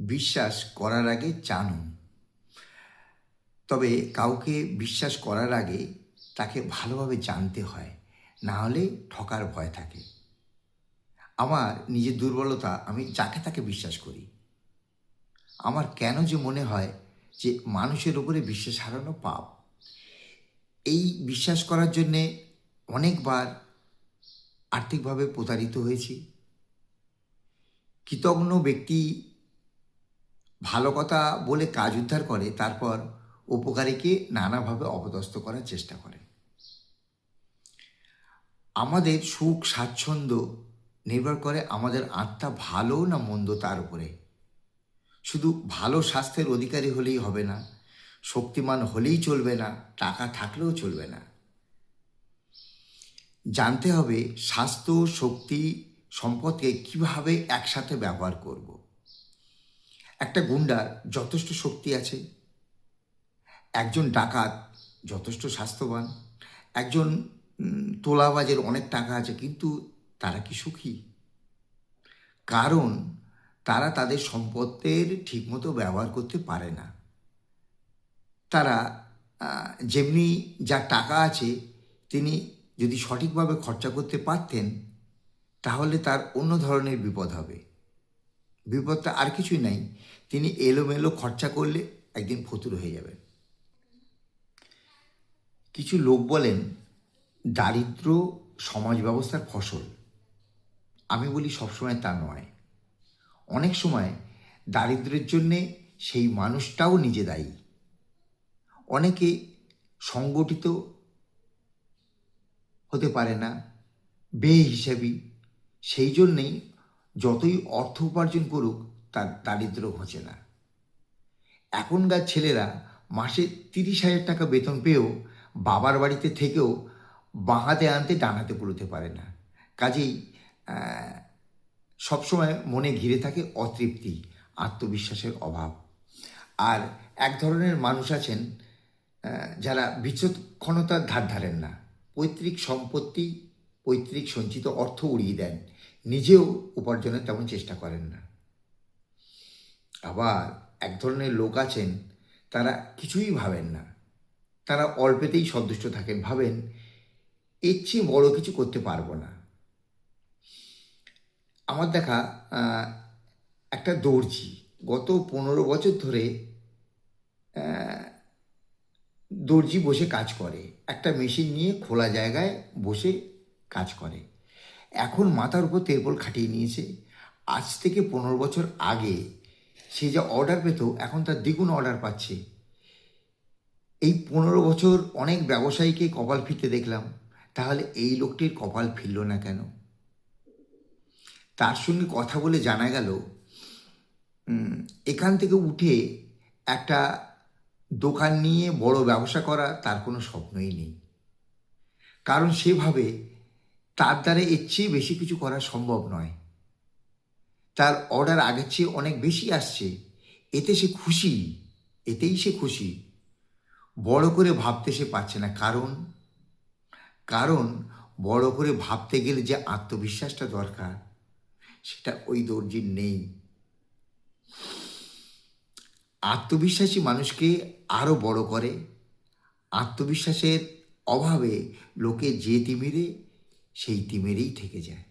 বিশ্বাস করার আগে জানুন। তবে কাউকে বিশ্বাস করার আগে তাকে ভালোভাবে জানতে হয়, না হলে ঠকার ভয় থাকে। আমার নিজের দুর্বলতা, আমি যাকে তাকে বিশ্বাস করি। আমার কেন যে মনে হয় যে মানুষের উপরে বিশ্বাস হারানো পাপ। এই বিশ্বাস করার জন্যে অনেকবার আর্থিকভাবে প্রতারিত হয়েছি। কৃতজ্ঞ ব্যক্তি ভালো কথা বলে কাজ উদ্ধার করে, তারপর উপকারীকে নানাভাবে অপদস্থ করার চেষ্টা করে। আমাদের সুখ, স্বাচ্ছন্দ্য নির্ভর করে আমাদের আত্মা ভালো না মন্দ তার উপরে। শুধু ভালো স্বাস্থ্যের অধিকারী হলেই হবে না, শক্তিমান হলেই চলবে না, টাকা থাকলেও চলবে না। জানতে হবে স্বাস্থ্য, শক্তি, সম্পদকে কীভাবে একসাথে ব্যবহার করব। একটা গুন্ডার যথেষ্ট শক্তি আছে, একজন ডাকাত যথেষ্ট স্বাস্থ্যবান, একজন তোলাবাজের অনেক টাকা আছে, কিন্তু তারা কি সুখী? কারণ তারা তাদের সম্পদের ঠিকমতো ব্যবহার করতে পারে না। তারা যেমনি যা টাকা আছে, তিনি যদি সঠিকভাবে খরচা করতে পারতেন, তাহলে তার অন্য ধরনের বিপদ হবে। বিপদটা আর কিছুই নাই। তিনি এলোমেলো খরচা করলে একদিন ফতুর হয়ে যাবেন। কিছু লোক বলেন, দারিদ্র সমাজ ব্যবস্থার ফসল। আমি বলি, সবসময় তা নয়। অনেক সময় দারিদ্র্যের জন্যে সেই মানুষটাও নিজে দায়ী। অনেকে সংগঠিত হতে পারে না, বেহিসাবি। সেই জন্যেই যতই অর্থ উপার্জন করুক, তার দারিদ্র ঘোচে না। এখনকার ছেলেরা মাসে তিরিশ হাজার টাকা বেতন পেয়েও বাবার বাড়িতে থেকেও বাঁহাতে আনতে ডানাতে পুরোতে পারে না। কাজেই সবসময় মনে ঘিরে থাকে অতৃপ্তি, আত্মবিশ্বাসের অভাব। আর এক ধরনের মানুষ আছেন যারা বিচক্ষণতার ধার ধারেন না। পৈতৃক সম্পত্তি, পৈতৃক সঞ্চিত অর্থ উড়িয়ে দেন। নিজেও উপার্জনের তেমন চেষ্টা করেন না। আবার এক ধরনের লোক আছেন, তারা কিছুই ভাবেন না। তারা অল্পেতেই সন্তুষ্ট থাকেন, ভাবেন, এর চেয়ে বড় কিছু করতে পারব না। আমার দেখা একটা দর্জি গত পনেরো বছর ধরে দর্জি বসে কাজ করে। একটা মেশিন নিয়ে খোলা জায়গায় বসে কাজ করে। এখন মাথার উপর তেরপল খাটিয়ে নিয়েছে। আজ থেকে পনেরো বছর আগে সে যা অর্ডার পেত, এখন তার দ্বিগুণ অর্ডার পাচ্ছে। এই পনেরো বছর অনেক ব্যবসায়ীকে কপাল ফিরতে দেখলাম, তাহলে এই লোকটির কপাল ফিরল না কেন? তার সঙ্গে কথা বলে জানা গেল এখান থেকে উঠে একটা দোকান নিয়ে বড় ব্যবসা করা তার কোনো স্বপ্নই নেই। কারণ সেভাবে তার দ্বারা এর চেয়ে বেশি কিছু করা সম্ভব নয়। তার অর্ডার আগের চেয়ে অনেক বেশি আসছে। এতে সে খুশি। এতেই সে খুশি। বড় করে ভাবতে সে পারছে না। কারণ কারণ বড় করে ভাবতে গেলে যে আত্মবিশ্বাসটা দরকার, সেটা ওই দর্জির নেই। আত্মবিশ্বাসী মানুষকে আরও বড় করে। আত্মবিশ্বাসের অভাবে লোকে যে তিমিরে সেই তিমিরেই থেকে যায়।